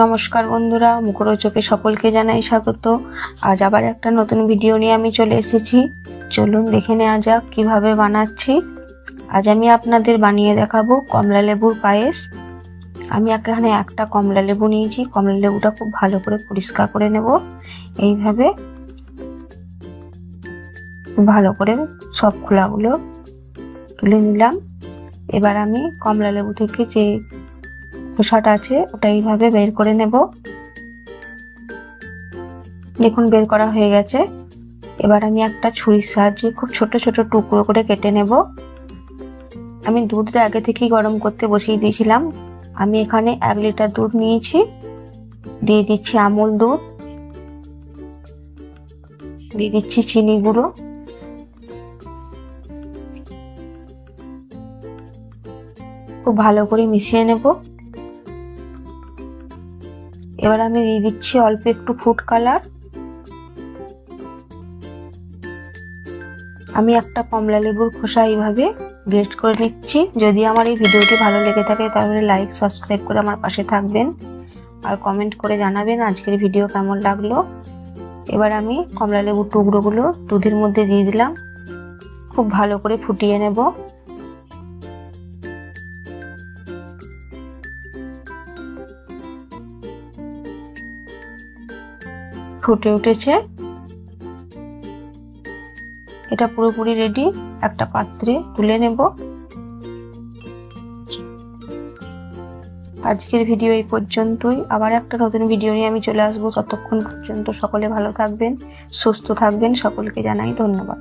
নমস্কার বন্ধুরা, মুখরোচকে সকলকে জানাই স্বাগত। আজ আবার একটা নতুন ভিডিও নিয়ে আমি চলে এসেছি। চলুন দেখে নেওয়া যাক কীভাবে বানাচ্ছি। আজ আমি আপনাদের বানিয়ে দেখাবো কমলা লেবুর পায়েস। আমি এখানে একটা কমলা লেবু নিয়েছি। কমলা লেবুটা খুব ভালো করে পরিষ্কার করে নেব। এইভাবে ভালো করে সব খোলাগুলো তুলে নিলাম। এবার আমি কমলা লেবু থেকে যে খোসাটা আছে, ওটা এইভাবে বের করে নেব। দেখুন, বের করা হয়ে গেছে। এবার আমি একটা ছুরির সাহায্যে খুব ছোট ছোট টুকরো করে কেটে নেব। আমি দুধটা আগে থেকেই গরম করতে বসিয়ে দিয়েছিলাম। আমি এখানে এক লিটার দুধ নিয়েছি। দিয়ে দিচ্ছি আমুল দুধ। দিয়ে দিচ্ছি চিনি গুঁড়ো। খুব ভালো করে মিশিয়ে নেব। এবার আমি দিয়ে দিচ্ছি অল্প একটু ফুড কালার আমি একটা কমলা লেবুর খোসা এইভাবে গ্রেট করে নিচ্ছি। যদি আমার এই ভিডিওটি ভালো লেগে থাকে তাহলে লাইক সাবস্ক্রাইব করে আমার পাশে থাকবেন। আর কমেন্ট করে জানাবেন আজকের ভিডিও কেমন লাগল। এবার আমি কমলা লেবুর টুকরোগুলো দুধের মধ্যে দিয়ে দিলাম। খুব ভালো করে ফুটিয়ে নেব। ফুটে উঠেছে। এটা পুরোপুরি রেডি একটা পাত্রে তুলে নেব। আজকের ভিডিও এই পর্যন্তই। আবার একটা নতুন ভিডিও নিয়ে আমি চলে আসব। ততক্ষণ পর্যন্ত সকলে ভালো থাকবেন, সুস্থ থাকবেন। সকলকে জানাই ধন্যবাদ।